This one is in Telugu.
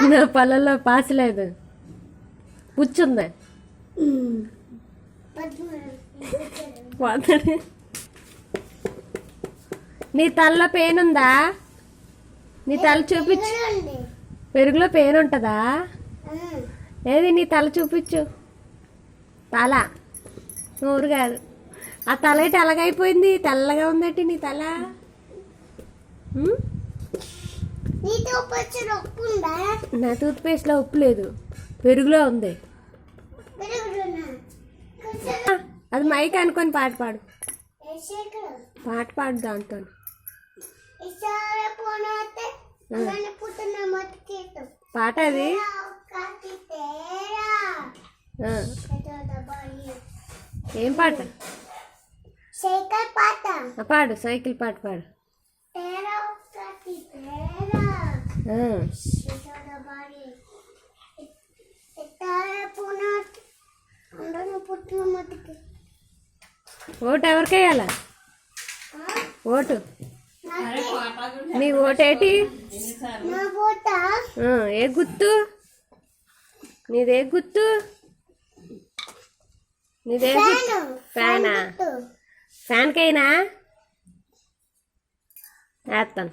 నీ నా పొలంలో పాసలేదు. పుచ్చుంది పోతాడు నీ తలలో పేనుందా? నీ తల చూపించు. పెరుగులో పేను ఉంటుందా ఏది నీ తల చూపించు. తల. నోరు కాదు. ఆ తల ఏంటి అలాగైపోయింది తెల్లగా ఉందటి నీ తల. నా టూత్ పేస్ట్లో ఉప్పు లేదు. పెరుగులో ఉంది. అది మైక్ అనుకొని పాట పాడు. పాట పాడు దాంతో. పాట అది? ఏం పాట? సైకిల్ పాట. పాడు సైకిల్ పాట పాడు. ఓటు ఎవరికి ఓటు. నీ ఓటేటి? ఏ గుర్తు నీదే గుర్తు నీదే గుర్తు ఫ్యానా? ఫ్యాన్కైనా? వేస్తాను.